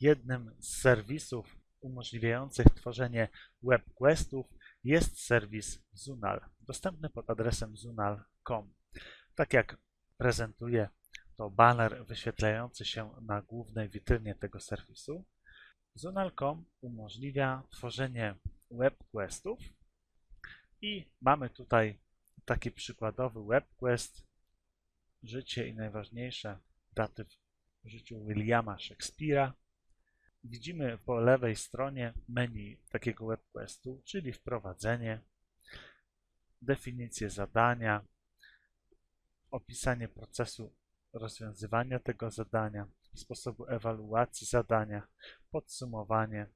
Jednym z serwisów umożliwiających tworzenie webquestów jest serwis Zunal, dostępny pod adresem zunal.com. Tak jak prezentuje to baner wyświetlający się na głównej witrynie tego serwisu, Zunal.com umożliwia tworzenie webquestów i mamy tutaj taki przykładowy webquest Życie i najważniejsze daty w życiu Williama Shakespeare'a. Widzimy po lewej stronie menu takiego webquestu, czyli wprowadzenie, definicję zadania, opisanie procesu rozwiązywania tego zadania, sposobu ewaluacji zadania, podsumowanie,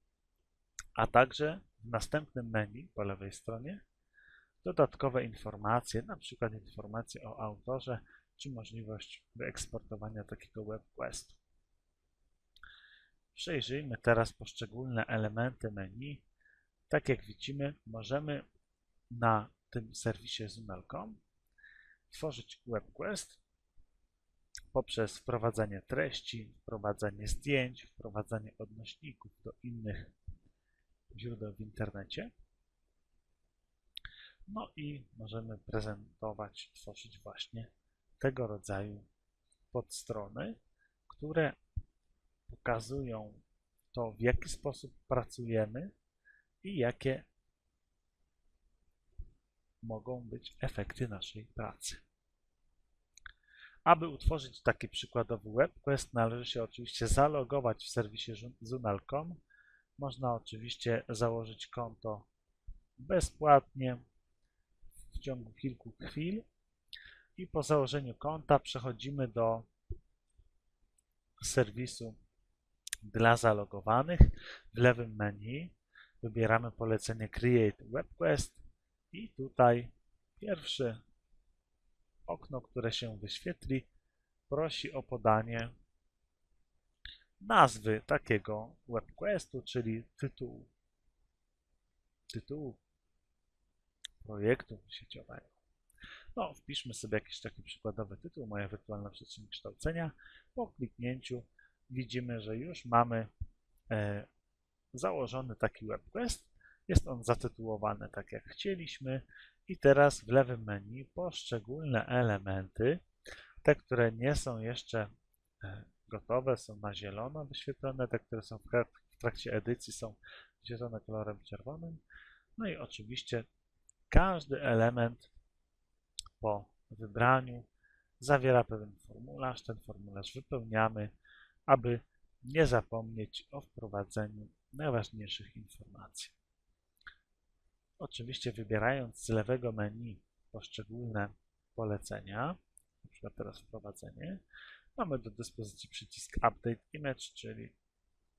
a także w następnym menu po lewej stronie dodatkowe informacje, na przykład informacje o autorze, czy możliwość wyeksportowania takiego webquestu. Przejrzyjmy teraz poszczególne elementy menu. Tak jak widzimy, możemy na tym serwisie Zunal.com tworzyć webquest poprzez wprowadzanie treści, wprowadzanie zdjęć, wprowadzanie odnośników do innych źródeł w internecie. No i możemy prezentować, tworzyć właśnie tego rodzaju podstrony, które pokazują to, w jaki sposób pracujemy i jakie mogą być efekty naszej pracy. Aby utworzyć taki przykładowy webquest, należy się oczywiście zalogować w serwisie Zunal.com. Można oczywiście założyć konto bezpłatnie w ciągu kilku chwil i po założeniu konta przechodzimy do serwisu dla zalogowanych. W lewym menu wybieramy polecenie Create WebQuest i tutaj pierwsze okno, które się wyświetli, prosi o podanie nazwy takiego webquestu, czyli tytułu, tytułu projektu sieciowego. No, wpiszmy sobie jakiś taki przykładowy tytuł, moja wirtualna przestrzeń kształcenia. Po kliknięciu widzimy, że już mamy e, założony taki webquest. Jest on zatytułowany tak jak chcieliśmy i teraz w lewym menu poszczególne elementy, te, które nie są jeszcze e, gotowe, są na zielono wyświetlone, te, które są w trakcie edycji są wyświetlone kolorem czerwonym. No i oczywiście każdy element po wybraniu zawiera pewien formularz. Ten formularz wypełniamy, aby nie zapomnieć o wprowadzeniu najważniejszych informacji. Oczywiście wybierając z lewego menu poszczególne polecenia, przykład teraz wprowadzenie, mamy do dyspozycji przycisk Update Image, czyli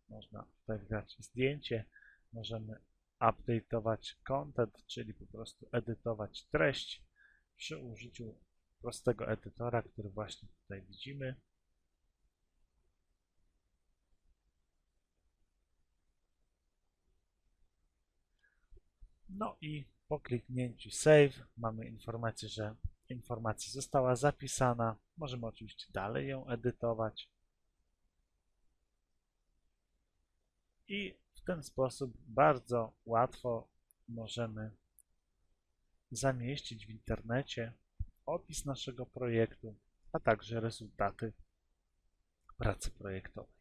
można tutaj wybrać zdjęcie, możemy update'ować content, czyli po prostu edytować treść, przy użyciu prostego edytora, który właśnie tutaj widzimy. No i po kliknięciu Save mamy informację, że informacja została zapisana. Możemy oczywiście dalej ją edytować. I w ten sposób bardzo łatwo możemy zamieścić w internecie opis naszego projektu, a także rezultaty pracy projektowej.